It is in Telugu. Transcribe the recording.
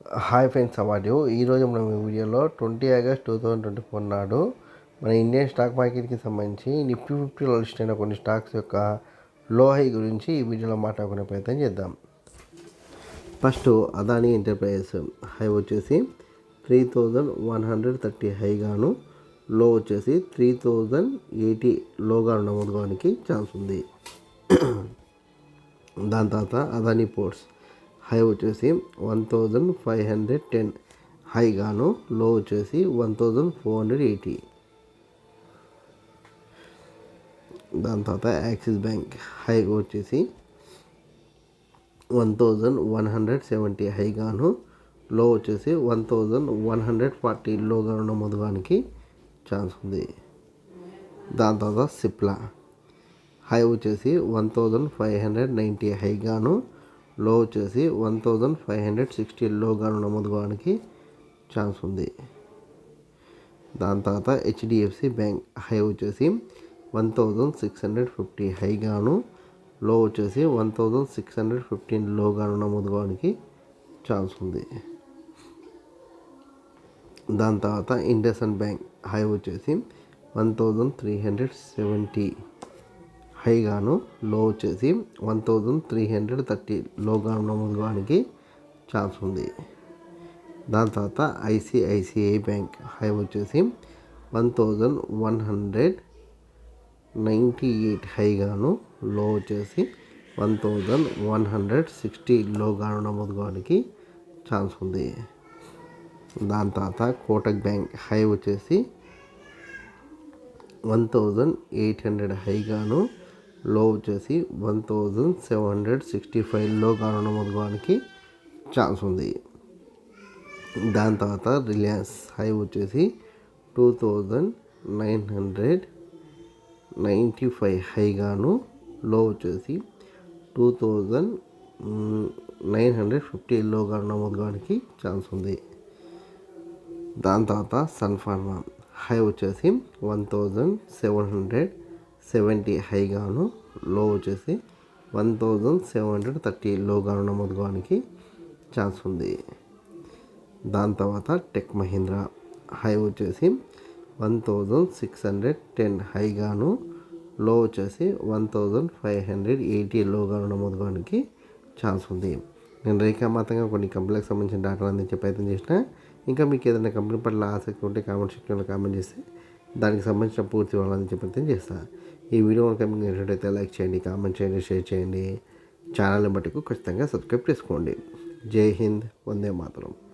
హాయ్ ఫ్రెండ్స్ అవార్డు ఈరోజు మనం ఈ వీడియోలో twenty August two thousand twenty four నాడు మన ఇండియన్ స్టాక్ మార్కెట్కి సంబంధించి నిఫ్టీ ఫిఫ్టీలో లిస్ట్ అయిన కొన్ని స్టాక్స్ యొక్క లో హై గురించి ఈ వీడియోలో మాట్లాడుకునే ప్రయత్నం చేద్దాం. First Adani enterprises. హై వచ్చేసి three thousand one hundred thirty హైగాను low వచ్చేసి త్రీ థౌజండ్ ఎయిటీ లోగా నమోదుకోవడానికి ఛాన్స్ ఉంది. దాని తర్వాత అదానీ పోర్ట్స్. హై వచ్చేసి one thousand five hundred ten. హైగాను low వచ్చేసి one thousand four hundred eighty. దాని తర్వాత యాక్సిస్ బ్యాంక్ హై వచ్చేసి one thousand one hundred seventy. హైగాను low వచ్చేసి one thousand one hundred forty. లోగా నమోదుగానికి ఛాన్స్ ఉంది. దాని తర్వాత సిప్లా. హై వచ్చేసి one thousand five hundred ninety. హైగాను low వచ్చేసి one thousand five hundred sixty లోగాను నమోదు కావడానికి ఛాన్స్ ఉంది. దాని తర్వాత హెచ్డిఎఫ్సి బ్యాంక్ హై వచ్చేసి one thousand six hundred fifty హైగాను low వచ్చేసి one thousand six hundred fifteen లోగాను నమోదు కావడానికి ఛాన్స్ ఉంది. దాని తర్వాత ఇండస్ బ్యాంక్ హై వచ్చేసి one thousand three hundred seventy హైగాను low వచ్చేసి one thousand three hundred thirty లోగా నమోదు ఛాన్స్ ఉంది. దాని తర్వాత ఐసిఐసిఐ బ్యాంక్ హై వచ్చేసి one thousand one hundred ninety eight హైగాను low వచ్చేసి one thousand one hundred sixty లోగాను నమోదుకోవడానికి ఛాన్స్ ఉంది. దాని తర్వాత కోటక్ బ్యాంక్ హై వచ్చేసి వన్ థౌజండ్ ఎయిట్ హండ్రెడ్ హైగాను లో వచ్చేసి one thousand seven hundred sixty ఫైవ్లో కారణం అవ్వడానికి ఛాన్స్ ఉంది. దాని తర్వాత రిలయన్స్ హై వచ్చేసి two thousand nine hundred ninety five హైగాను low వచ్చేసి two thousand nine hundred fifty లోగాను నమోదుకోవడానికి ఛాన్స్ ఉంది. దాని తర్వాత సన్ఫార్మా హై వచ్చేసి one thousand seven hundred seventy హైగాను low వచ్చేసి one thousand seven hundred thirty లోగాను నమోదుకోవడానికి ఛాన్స్ ఉంది. దాని తర్వాత టెక్ మహీంద్రా హై వచ్చేసి one thousand six hundred ten హైగాను low వచ్చేసి one thousand five hundred eighty లోగాను నమోదుకోవడానికి ఛాన్స్ ఉంది. నేను రేఖామాతంగా కొన్ని కంపెనీలకు సంబంధించిన డేటా అందించే ప్రయత్నం చేసిన ఇంకా మీకు ఏదైనా కంపెనీ పట్ల ఆసక్తి ఉంటే కామెంట్ సెక్షన్లో కామెంట్ చేస్తే దానికి సంబంధించిన పూర్తి వివరాలను అందించే చేస్తాను ఈ వీడియో కనుక మీకు నచ్చినట్టయితే లైక్ చేయండి కామెంట్ చేయండి షేర్ చేయండి. ఛానల్ని బట్టి ఖచ్చితంగా సబ్స్క్రైబ్ చేసుకోండి. జై హింద్ వందే మాతరం.